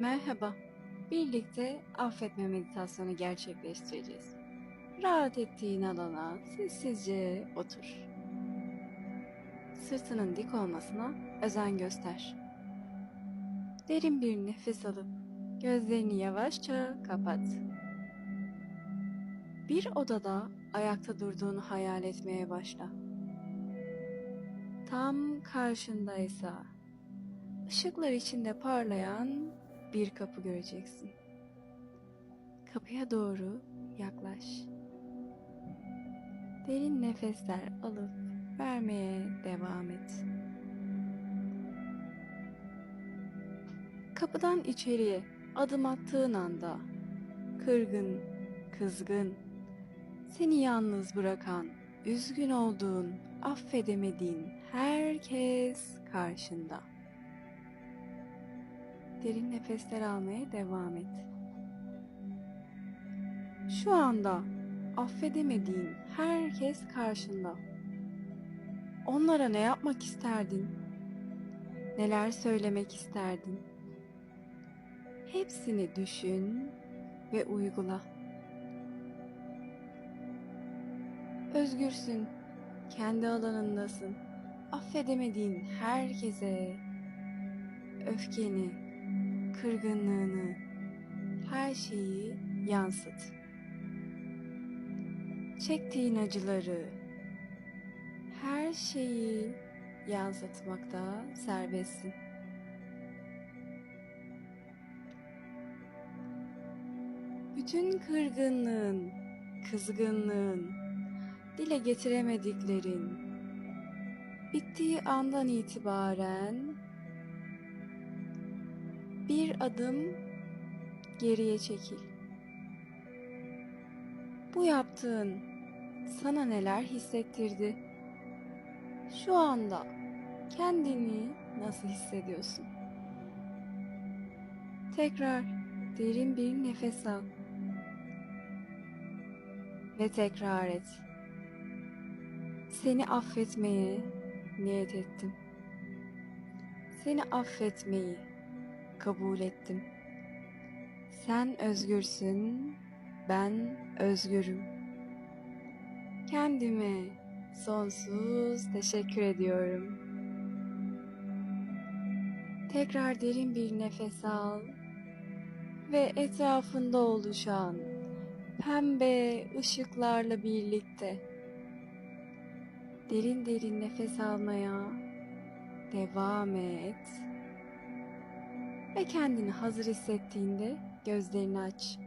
Merhaba. Birlikte affetme meditasyonu gerçekleştireceğiz. Rahat ettiğin alana sessizce otur. Sırtının dik olmasına özen göster. Derin bir nefes alıp gözlerini yavaşça kapat. Bir odada ayakta durduğunu hayal etmeye başla. Tam karşındaysa ışıklar içinde parlayan bir kapı göreceksin. Kapıya doğru yaklaş. Derin nefesler alıp vermeye devam et. Kapıdan içeriye adım attığın anda kırgın, kızgın, seni yalnız bırakan, üzgün olduğun, affedemediğin herkes karşında. Derin nefesler almaya devam et. Şu anda affedemediğin herkes karşında. Onlara ne yapmak isterdin? Neler söylemek isterdin? Hepsini düşün ve uygula. Özgürsün, kendi alanındasın. Affedemediğin herkese öfkeni, kırgınlığını, her şeyi yansıt. Çektiğin acıları, her şeyi yansıtmakta serbestsin. Bütün kırgınlığın, kızgınlığın, dile getiremediklerin bittiği andan itibaren bir adım geriye çekil. Bu yaptığın sana neler hissettirdi? Şu anda kendini nasıl hissediyorsun? Tekrar derin bir nefes al. Ve tekrar et. Seni affetmeye niyet ettim. Seni affetmeyi kabul ettim. Sen özgürsün, ben özgürüm. Kendime sonsuz teşekkür ediyorum. Tekrar derin bir nefes al ve etrafında oluşan pembe ışıklarla birlikte derin derin nefes almaya devam et. Ve kendini hazır hissettiğinde gözlerini aç.